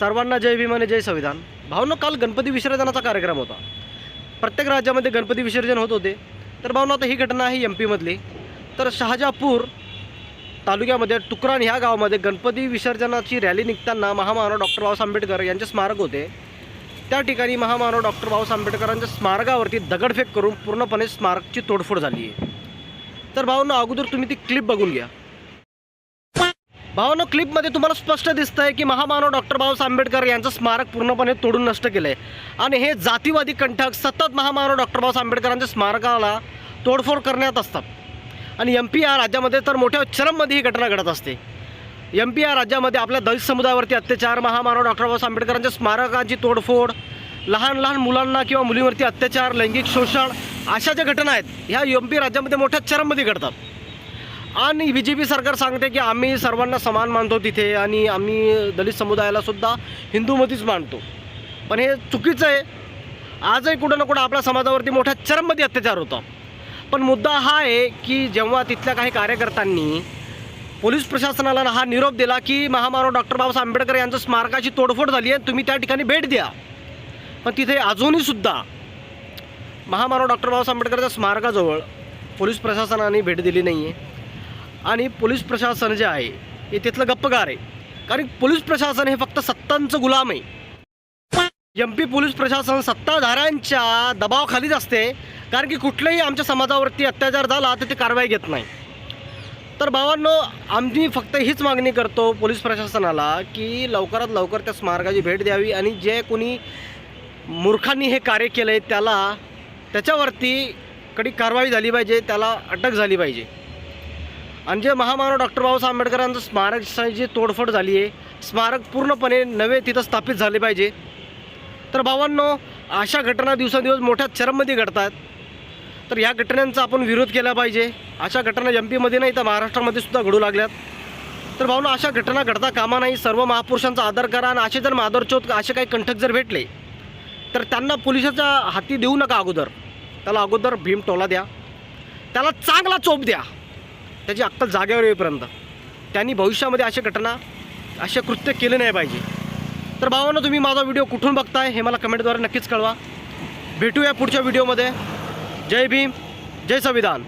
सर्वांना जय भीम आणि जय संविधान. भावनं काल गणपती विसर्जनाचा कार्यक्रम होता. प्रत्येक राज्यामध्ये गणपती विसर्जन होत होते. तर भावना आता ही घटना आहे एम पीमधली तर शहाजापूर तालुक्यामध्ये टुकरान ह्या गावामध्ये गणपती विसर्जनाची रॅली निघताना महामानव डॉक्टर बाबासाहेब आंबेडकर यांचे स्मारक होते. त्या ठिकाणी महामानव डॉक्टर बाबासाहेब आंबेडकरांच्या स्मारकावरती दगडफेक करून पूर्णपणे स्मारकची तोडफोड झाली आहे. तर भावना अगोदर तुम्ही ती क्लिप बघून घ्या. भावानो क्लिपमध्ये तुम्हाला स्पष्ट दिसतं आहे की महामानव डॉक्टर बाबासाहेब आंबेडकर यांचं स्मारक पूर्णपणे तोडून नष्ट केलं आहे आणि हे जातीवादी कंठक सतत महामानव डॉक्टर बाबासाहेब आंबेडकरांच्या स्मारकाला तोडफोड करण्यात असतात. आणि एम पी या राज्यामध्ये तर मोठ्या चरममध्ये ही घटना घडत असते. एम पी या राज्यामध्ये आपल्या दलित समुदायावरती अत्याचार महामानव डॉक्टर बाबासाहेब आंबेडकरांच्या स्मारकांची तोडफोड लहान लहान मुलांना किंवा मुलींवरती अत्याचार लैंगिक शोषण अशा ज्या घटना आहेत ह्या एम पी राज्यामध्ये मोठ्या चरममध्ये घडतात. आणि बी जे पी सरकार सांगते की आम्ही सर्वांना समान मानतो तिथे आणि आम्ही दलित समुदायाला सुद्धा हिंदूमध्येच मानतो. पण हे चुकीचं आहे. आजही कुठं ना कुठं आपल्या समाजावरती मोठ्या चरममध्ये अत्याचार होता. पण मुद्दा हा आहे की जेव्हा तिथल्या काही कार्यकर्त्यांनी पोलीस प्रशासनाला हा निरोप दिला की महामानव डॉक्टर बाबासाहेब आंबेडकर यांच्या स्मारकाची तोडफोड झाली आहे तुम्ही त्या ठिकाणी भेट द्या. पण तिथे अजूनही सुद्धा महामानव डॉक्टर बाबासाहेब आंबेडकरच्या स्मारकाजवळ पोलीस प्रशासनाने भेट दिली नाही आहे आणि पोलीस प्रशासन जे आहे हे तिथलं गप्पगार आहे. कारण पोलीस प्रशासन हे फक्त सत्तांचं गुलाम आहे. एम पी पोलीस प्रशासन सत्ताधाऱ्यांच्या दबावाखालीच असते. कारण की कुठल्याही आमच्या समाजावरती अत्याचार झाला तर ते कारवाई घेत नाही. तर भावांनो आम्ही फक्त हीच मागणी करतो पोलीस प्रशासनाला की लवकरात लवकर त्या स्मारकाची भेट द्यावी आणि जे कोणी मूर्खांनी हे कार्य केलं आहे त्याला त्याच्यावरती कडी कारवाई झाली पाहिजे त्याला अटक झाली पाहिजे. आणि जे महामानव डॉक्टर बाबासाहेब आंबेडकरांचं स्मारक जी तोडफोड झाली आहे. स्मारक पूर्णपणे नवे तिथं स्थापित झाले पाहिजे. तर भावांनो अशा घटना दिवसेंदिवस मोठ्या चरममध्ये घडतात. तर या घटनांचा आपण विरोध केला पाहिजे. अशा घटना एम पीमध्ये नाही तर महाराष्ट्रामध्ये सुद्धा घडू लागल्यात. तर भावना अशा घटना घडता कामा नाही. सर्व महापुरुषांचा आदर करा आणि असे जर मादरचोत असे काही कंठक जर भेटले तर त्यांना पोलिसाच्या हाती देऊ नका अगोदर. त्याला अगोदर भीम टोला द्या. त्याला चांगला चोप द्या. त्याची अक्कल जागेवर येईपर्यंत. त्यांनी भविष्यामध्ये अशा घटना असे कृत्य केले नाही पाहिजे. तर भावांना तुम्ही माझा व्हिडिओ कुठून बघताय हे मला कमेंटद्वारे नक्कीच कळवा. भेटूया पुढच्या व्हिडिओमध्ये. जय भीम जय संविधान.